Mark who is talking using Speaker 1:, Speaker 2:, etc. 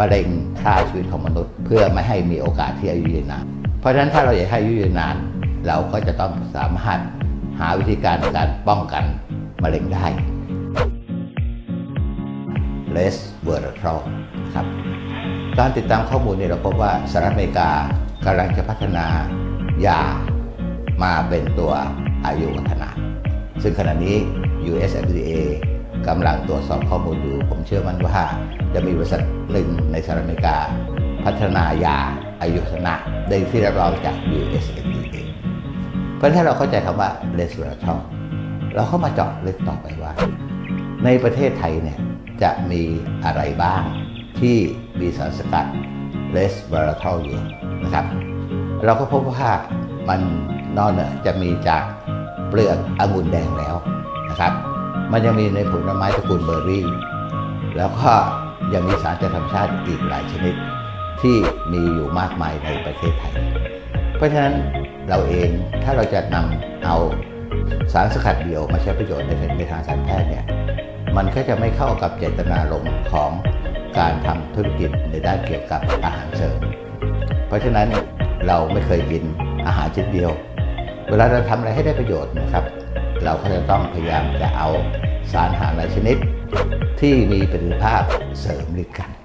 Speaker 1: มะเร็งฆ่าชีวิตของมนุษย์ เพื่อไม่ให้มีโอกาสที่อายุยืนนาน เพราะฉะนั้นถ้าเราอยากให้อายุยืนนาน เราก็จะต้องสามารถหาวิธีการในการป้องกันมะเร็งได้ less v e r t r a l ครับการติดตามข้อมูลเนี่ยเราพบว่าสหรัฐอเมริกากำลังจะพัฒนายามาเป็นตัวอายุวัฒนะซึ่งขณะนี้ US FDA กำลังตรวจสอบข้อมูลอยู่ ผมเชื่อมั่นว่าจะมีบริษัทหนึ่งในสหรัฐอเมริกา พัฒนายาอายุวัฒนะได้ที่รับรองจาก US FDA เพราะถ้าเราเข้าใจคำว่า less v e r t r a l เราเข้ามาเจาะลึกต่อไปว่า ในประเทศไทยเนี่ยจะมีอะไรบ้างที่มีสารสกัดเลสเบอร์ทอลอยู่นะครับ เราก็พบว่ามันนอกเหนือจะมีจากเปลือกองุ่นแดงแล้วนะครับ มันยังมีในผลไม้ตระกูลเบอร์รี่ แล้วก็ยังมีสารจากธรรมชาติอีกหลายชนิดที่มีอยู่มากมายในประเทศไทย เพราะฉะนั้นเราเองถ้าเราจะนำเอาสารสกัดเดียวมาใช้ประโยชน์ในในทางการแพทย์เนี่ยมันก็จะไม่เข้ากับเจตนารมณ์ของการทำธุรกิจในด้านเกี่ยวกับอาหารเสริม เพราะฉะนั้นเราไม่เคยกินอาหารชิ้นเดียว เวลาเราทำอะไรให้ได้ประโยชน์นะครับ เราก็จะต้องพยายามจะเอาสารอาหารหลายชนิด ที่มีประสิทธิภาพเสริมด้วยกัน